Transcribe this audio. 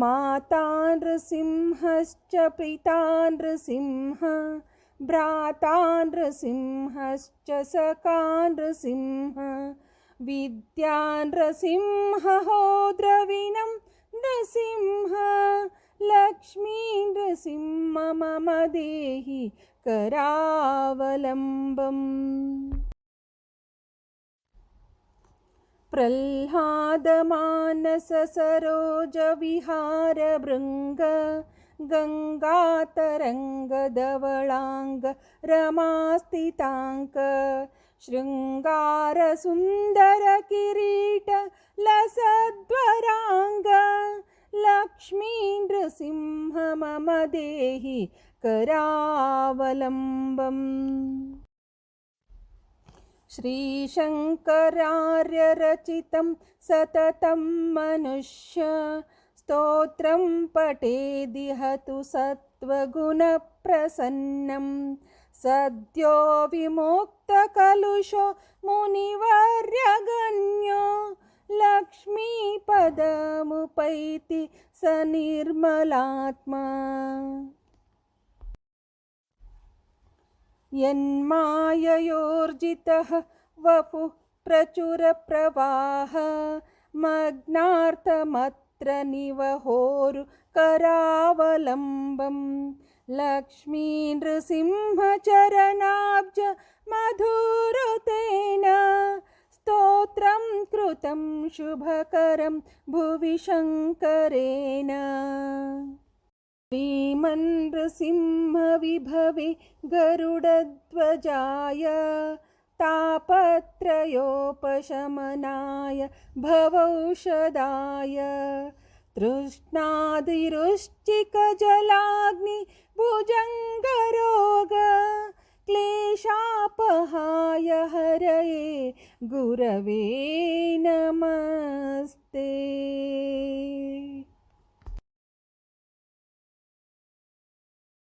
माता नृसिंहश्च पिता नृसिंह भ्राता नृसिंहश्च सका नृसिंह विद्या नृसिंहो द्रविणं नृसिंह लक्ष्मी नृसिंह मम देहि करावलम्बम् प्रह्लादमानससरोजविहारभृङ्ग गङ्गातरङ्गधवळाङ्ग रमास्तिताङ्क शृङ्गारसुन्दरकिरीट लसद्वराङ्ग लक्ष्मी नृसिंह मम देहि करावलम्बम् श्रीशङ्करार्यरचितं सततं मनुष्य स्तोत्रं पठेदिह तु सत्त्वगुणप्रसन्नं। सद्यो विमुक्तकलुषो मुनिवर्यगण्यो लक्ष्मीपदमुपैति स निर्मलात्मा यन्माययोर्जितः वपुः प्रचुरप्रवाह मग्नार्थमत्र निवहोरुकरावलम्बं लक्ष्मी नृसिंहचरणाब्ज मधुरुतेन स्तोत्रं कृतं शुभकरं भुवि शङ्करेण मन्द्रसिंहविभवे गरुडध्वजाय तापत्रयोपशमनाय भवौषधाय तृष्णादिरुश्चिकजलाग्नि भुजङ्गरोग क्लेशापहाय हरये गुरवे नमस्ते।